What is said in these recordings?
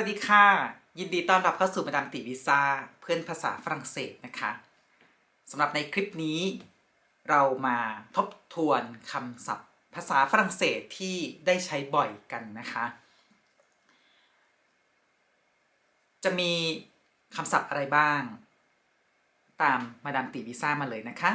สวัสดีค่ะ ยินดีต้อนรับเข้าสู่มาดามติวิซาเพื่อนภาษาฝรั่งเศสนะคะสำหรับในคลิปนี้ เรามาทบทวนคำศัพท์ ภาษาฝรั่งเศสที่ได้ใช้บ่อยกันนะคะ จะมีคำศัพท์อะไรบ้าง ตามมาดามติวิซามาเลยนะคะ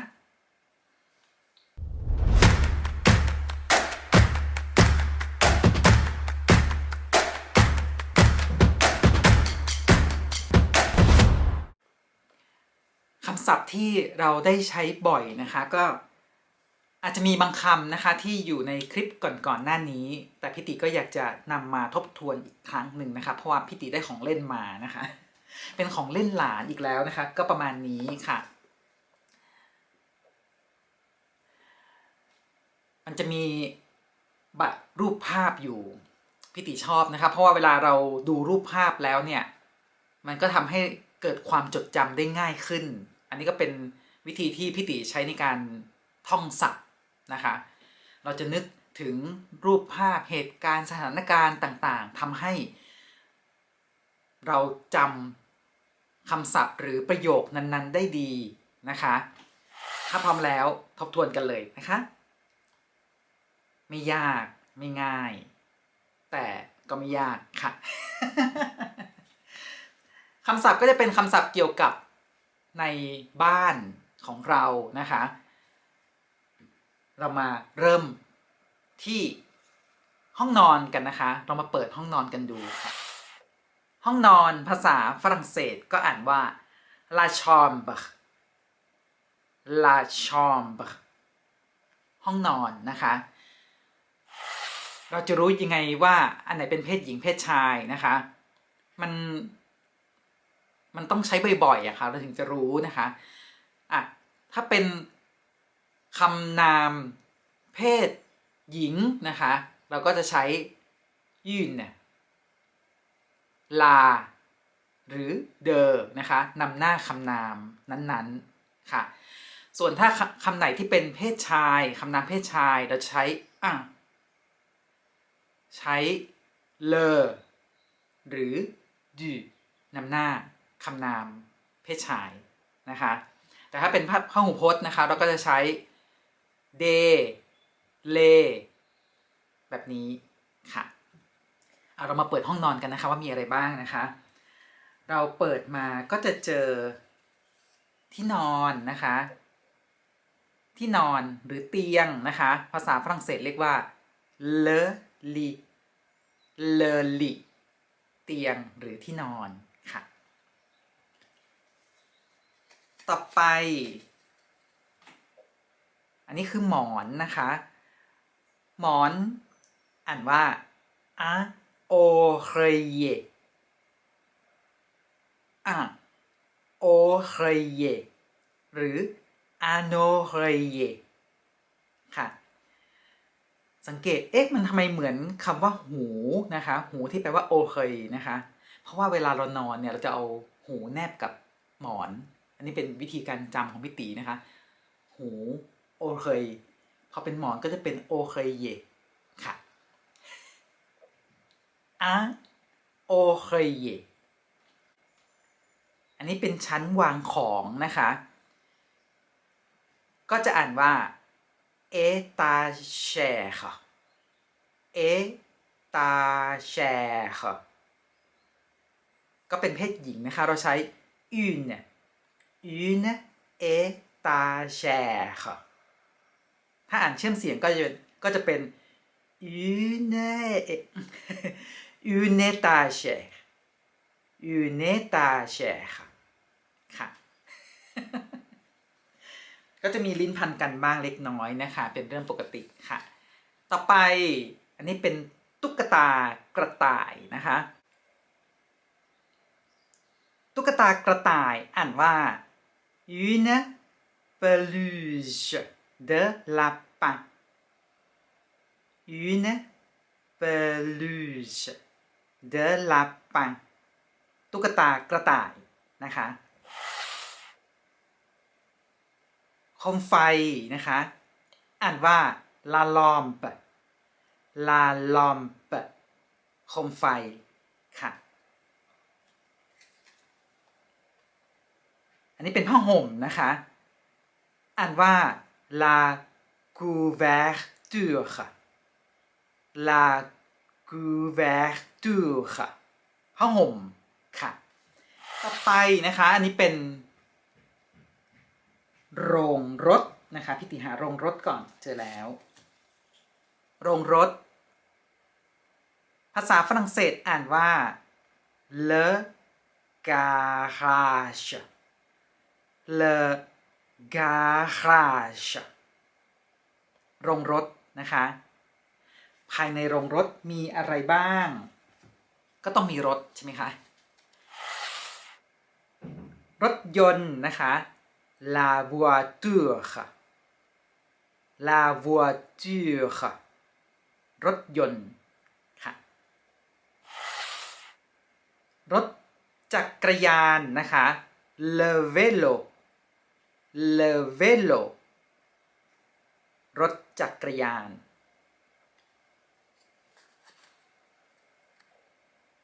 ศัพท์ที่เราได้ใช้บ่อยนะคะก็อาจจะมีบางคำนะคะที่อยู่ในคลิปก่อนๆหน้านี้ แต่พี่ติก็อยากจะนำมาทบทวนอีกครั้งหนึ่งนะคะเพราะว่าพี่ติได้ของเล่นมานะคะ เป็นของเล่นหลานอีกแล้วนะคะ ก็ประมาณนี้ค่ะ มันจะมีบัตรรูปภาพอยู่พี่ติชอบนะคะเพราะว่าเวลาเราดูรูปภาพแล้วเนี่ย มันก็ทำให้เกิดความจดจำได้ง่ายขึ้น อันนี้ก็เป็นวิธีที่พี่ติใช้ในการท่องศัพท์นะคะ เราจะนึกถึงรูปภาพเหตุการณ์สถานการณ์ต่างๆทำให้ เราจำคำศัพท์หรือประโยคนั้นๆ ได้ดีนะคะ ถ้าพร้อมแล้วทบทวนกันเลยนะคะ ไม่ยากไม่ง่าย แต่ก็ไม่ยากค่ะคำศัพท์ก็จะเป็นคำศัพท์เกี่ยวกับ ในบ้านของเรานะคะ เรามาเริ่มที่ห้องนอนกันนะคะ เรามาเปิดห้องนอนกันดูค่ะ ห้องนอนภาษาฝรั่งเศสก็อ่านว่า la chambre la chambre ห้องนอนนะคะ เราจะรู้ยังไงว่าอันไหนเป็นเพศหญิงเพศชายนะคะ มัน มันต้องใช้บ่อยๆอะค่ะเราถึงจะรู้นะคะอะถ้าเป็นคำนามเพศหญิงนะคะ เราก็จะใช้ยืนเนี่ยลา หรือเดอนะคะนำหน้าคำนามนั้นๆค่ะ ส่วนถ้าคำไหนที่เป็นเพศชายคำนามเพศชายเราใช้อะใช้เลอหรือดูนำหน้า คำนามเพศชายนะคะแต่ถ้าเป็นพหูพจน์นะคะเราก็จะใช้เดเลแบบนี้ค่ะเอาเรามาเปิดห้องนอนกันนะคะว่ามีอะไรบ้างนะคะ เราเปิดมาก็จะเจอที่นอนนะคะ ที่นอนหรือเตียงนะคะ ภาษาฝรั่งเศสเรียกว่า le lit le lit เตียงหรือที่นอนค่ะ ต่อไป อันนี้คือหมอนนะคะ หมอน อ่านว่า a oreiller a oreiller หรือ an oreiller ค่ะ สังเกต เอ๊ะ มันทำไมเหมือนคำว่าหูนะคะ หูที่แปลว่าโอเคยนะคะ เพราะว่าเวลาเรานอนเนี่ย เราจะเอาหูแนบกับหมอน อันนี้เป็นวิธีการจำของพี่ตีนะคะ หูโอเคยพอเป็นหมอนก็จะเป็นโอเคยเยค่ะอะโอเคยเยอันนี้เป็นชั้นวางของนะคะ ก็จะอ่านว่าเอตาแชค่ะเอตาแชค่ะก็เป็นเพศหญิงนะคะ เราใช้ une une étagère ถ้าอ่านเชื่อมเสียงก็จะก็จะเป็น une une étagère une étagère ค่ะ ก็จะมีลิ้นพันกันบ้างเล็กน้อยนะคะ เป็นเรื่องปกติค่ะ ต่อไปอันนี้เป็นตุ๊กตากระต่ายนะคะ ตุ๊กตากระต่ายอ่านว่า une peluche de lapin une peluche de lapin ตุ๊กตากระต่ายนะคะคมไฟนะคะ อ่านว่าลาลอมปลาลอมปคมไฟค่ะ อันนี้เป็นผ้าห่มนะคะ อ่านว่า la couverture la couverture ผ้าห่มค่ะ ต่อไปนะคะ อันนี้เป็น โรงรถนะคะพิติหาโรงรถก่อนเจอแล้ว โรงรถ ภาษาฝรั่งเศสอ่านว่า le garage le garage โรงรถนะคะ ภายในโรงรถมีอะไรบ้าง ก็ต้องมีรถใช่ไหมคะ รถยนต์นะคะ la voiture la voiture รถยนต์ค่ะ รถจักรยานนะคะ le vélo le vélo รถจักรยาน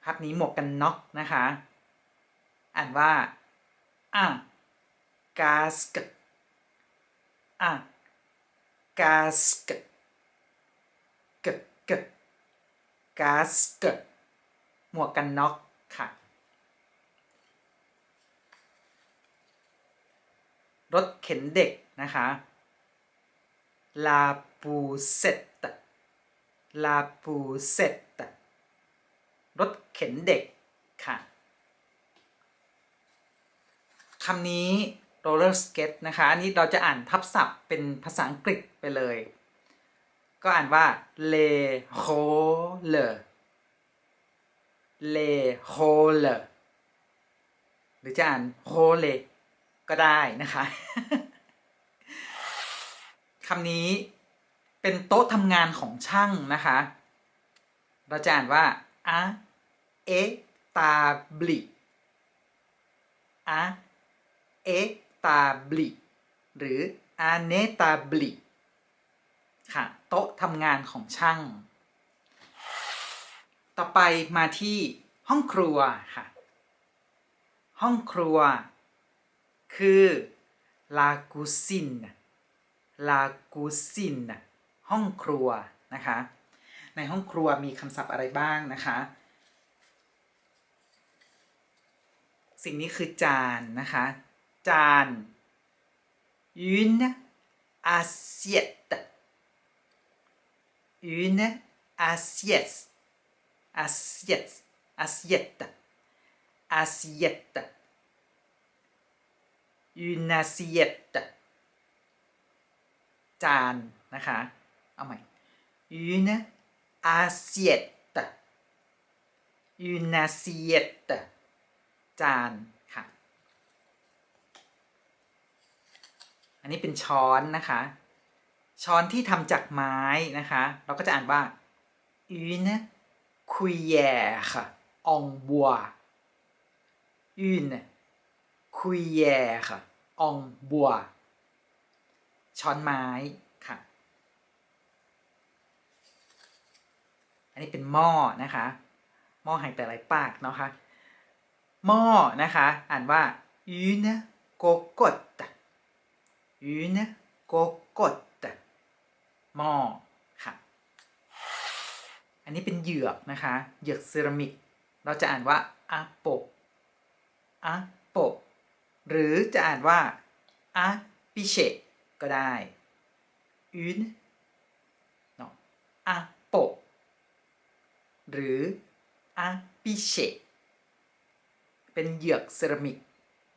ภาพนี้หมวกกันน็อกนะคะ อ่านว่าอะ casque อะ casque กึกกึก casque หมวกกันน็อกค่ะ รถเข็นเด็กนะคะ la poussette la poussette รถเข็นเด็กค่ะคำนี้ roller skate นะคะอันนี้เราจะอ่านทับศัพท์เป็นภาษาอังกฤษไปเลย ก็อ่านว่า le roller le roller หรือจะอ่าน roller ก็ได้นะคะคำนี้เป็นโต๊ะทำงานของช่างนะคะ เราจะอ่านว่า a e t a b l i a e t a b l i หรือ a n e t a b l i ค่ะ โต๊ะทำงานของช่าง ต่อไปมาที่ห้องครัวค่ะ ห้องครัว คือลากูซินลากูซินห้องครัวนะคะ ในห้องครัวมีคำศัพท์อะไรบ้างนะคะ สิ่งนี้คือจานนะคะ จานยืนอาเซียตยืนอาเซียสอาเซียสอาเซียตอาเซียต ยูนาเซีอตจานนะคะ เอาใหม่ยูนาอาเซตยูนาเซีอตจานค่ะ อันนี้เป็นช้อนนะคะ ช้อนที่ทำจากไม้นะคะ เราก็จะอ่านว่ายูนาคุยแยค่ะองบัวยูนคุยแยค่ะ une cuillère en bois ช้อนไม้ค่ะ อันนี้เป็นหม้อนะคะ หม้อหายแต่หลายปากเนาะคะหม้อนะคะ อ่านว่า une cocotte une cocotte หม้อค่ะ อันนี้เป็นเหยือกนะคะ เหยือกเซรามิก เราจะอ่านว่าอาโปอาโป หรือจะอ่านว่าอาปิเชก็ได้ une เนาะอาโปหรืออาปิเชเป็นเหยือกเซรามิก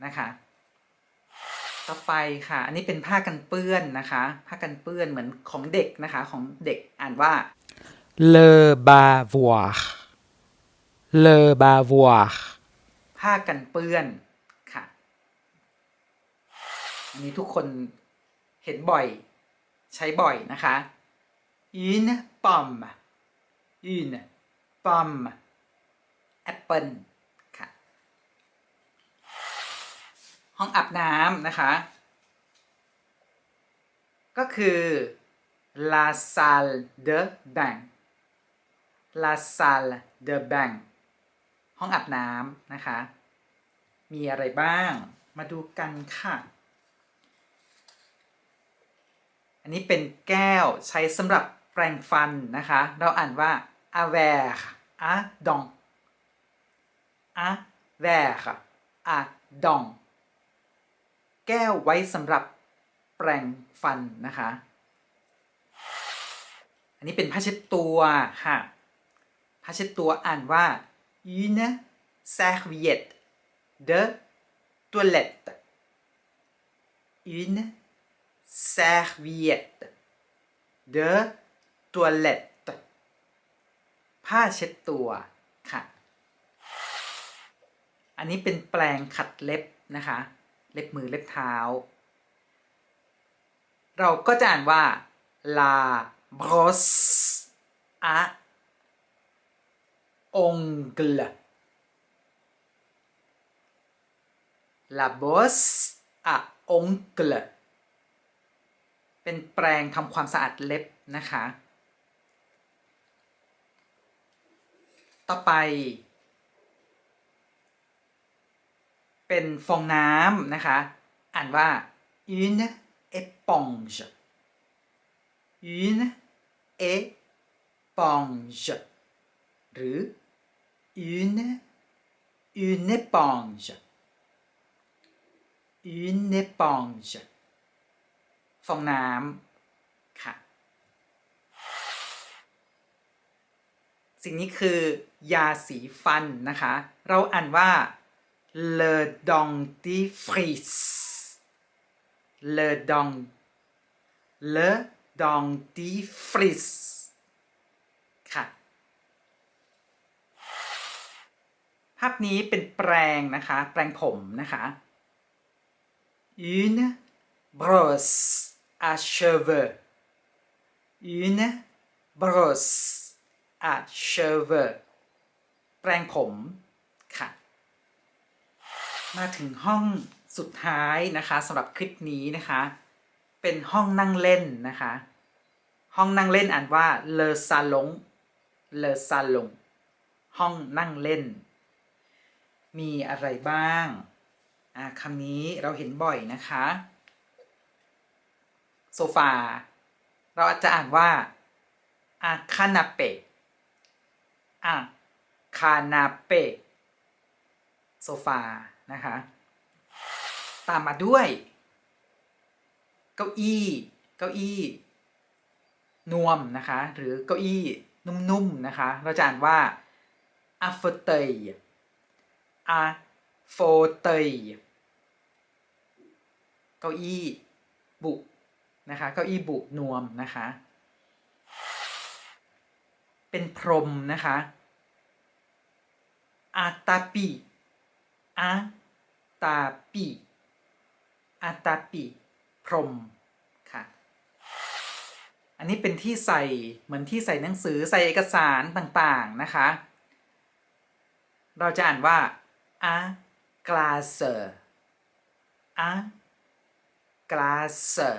นะคะต่อไปค่ะ อันนี้เป็นผ้ากันเปื้อนนะคะ ผ้ากันเปื้อนเหมือนของเด็กนะคะ ของเด็กอ่านว่า le bavoir, le bavoir, ผ้ากันเปื้อนค่ะ อันนี้ทุกคนเห็นบ่อย ใช้บ่อยนะคะ une pomme une pomme apple ค่ะ ห้องอาบน้ำนะคะ ก็คือ la salle de bain la salle de bain ห้องอาบน้ำนะคะ มีอะไรบ้าง มาดูกันค่ะ อันนี้เป็นแก้วใช้สำหรับแปรงฟันนะคะ เราอ่านว่า a ver a dent a ver a dent แก้วไว้สำหรับแปรงฟันนะคะ อันนี้เป็นผ้าเช็ดตัวค่ะ ผ้าเช็ดตัวอ่านว่า une serviette de toilette une serviette de toilette ผ้าเช็ดตัวค่ะ อันนี้เป็นแปรงขัดเล็บนะคะ เล็บมือเล็บเท้า เราก็จะอ่านว่า la brosse à ongles la brosse à ongles เป็นแปรงทำความสะอาดเล็บนะคะ ต่อไป เป็นฟองน้ำนะคะ อ่านว่า une éponge une éponge หรือ une une éponge une éponge ฟองน้ำค่ะ สิ่งนี้คือยาสีฟันนะคะ เราอ่านว่า le dentifrice le dent le dentifrice ค่ะภาพนี้เป็นแปรงนะคะ แปรงผมนะคะ une brosse à cheveux une brosse à cheveux แปรงผมค่ะ มาถึงห้องสุดท้ายนะคะสำหรับคลิปนี้นะคะ เป็นห้องนั่งเล่นนะคะ ห้องนั่งเล่นอ่านว่า le salon le salon ห้องนั่งเล่น มีอะไรบ้างอ่าคำนี้เราเห็นบ่อยนะคะ โซฟา เราอาจจะอ่านว่าอาคานาเปะอาคานาเปะโซฟา นะคะ ตามมาด้วย เก้าอี้ เก้าอี้ นวมนะคะ หรือเก้าอี้นุ่มๆนะคะ เราจะอ่านว่า a fauteuil a fauteuil เก้าอี้บุ นะคะเก้าอี้บุนวมนะคะ เป็นพรมนะคะอาตาปีอาตาปีอาตาปีพรมค่ะ อันนี้เป็นที่ใส่เหมือนที่ใส่หนังสือใส่เอกสารต่างๆนะคะ เราจะอ่านว่า a classe a classe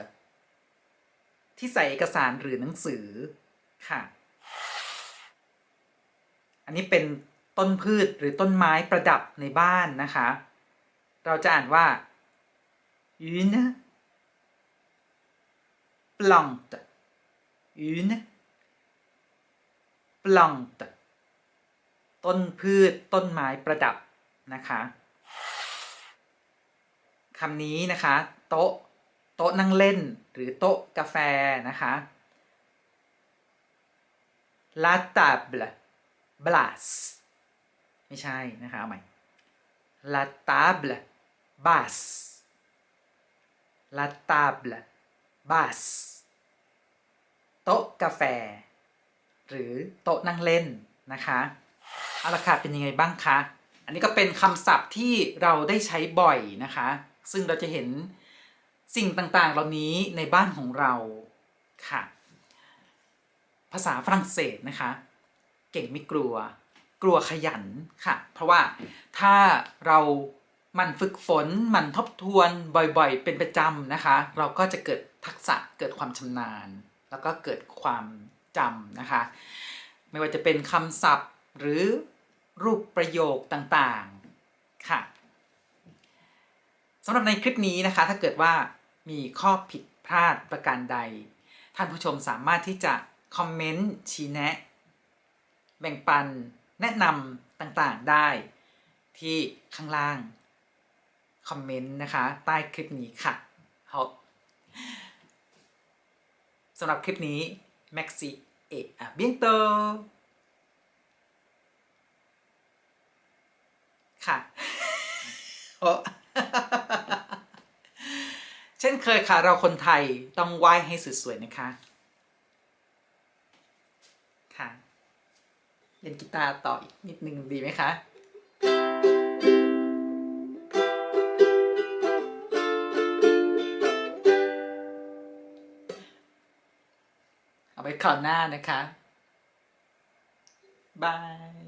ที่ใส่เอกสารหรือหนังสือค่ะ อันนี้เป็นต้นพืชหรือต้นไม้ประดับในบ้านนะคะ เราจะอ่านว่า une plante une plante ต้นพืชต้นไม้ประดับนะคะคำนี้นะคะ โต๊ะ โต๊ะนั่งเล่นหรือโต๊ะกาแฟนะคะ la table b l a s ไม่ใช่นะคะเอาใหม่ la table basse la table b a s โต๊ะกาแฟ หรือโต๊ะนั่งเล่นนะคะเอาละค่ะเป็นยังไงบ้างคะ อันนี้ก็เป็นคำศัพท์ที่เราได้ใช้บ่อยนะคะ ซึ่งเราจะเห็น สิ่งต่างๆ เหล่านี้ในบ้านของเราค่ะ ภาษาฝรั่งเศสนะคะ เก่งไม่กลัว กลัวขยันค่ะ เพราะว่าถ้าเรามันฝึกฝนมันทบทวนบ่อยๆ เป็นประจำนะคะ เราก็จะเกิดทักษะเกิดความชำนาญ แล้วก็เกิดความจำนะคะ ไม่ว่าจะเป็นคำศัพท์หรือรูปประโยคต่างๆ ค่ะสำหรับในคลิปนี้นะคะ ถ้าเกิดว่า มีข้อผิดพลาดประการใด ท่านผู้ชมสามารถที่จะคอมเมนต์ชี้แนะ แบ่งปันแนะนำต่างๆได้ที่ข้างล่าง คอมเมนต์นะคะ ใต้คลิปนี้ค่ะสำหรับคลิปนี้แม็กซี่เอะเบียงโตค่ะโอ้ ช่นเคยค่ะ เราคนไทยต้องไหว้ให้สวยๆนะคะ ค่ะเล่นกีตาร์ต่ออีกนิดนึงดีไหมคะเอาไว้คราวหน้านะคะ บาย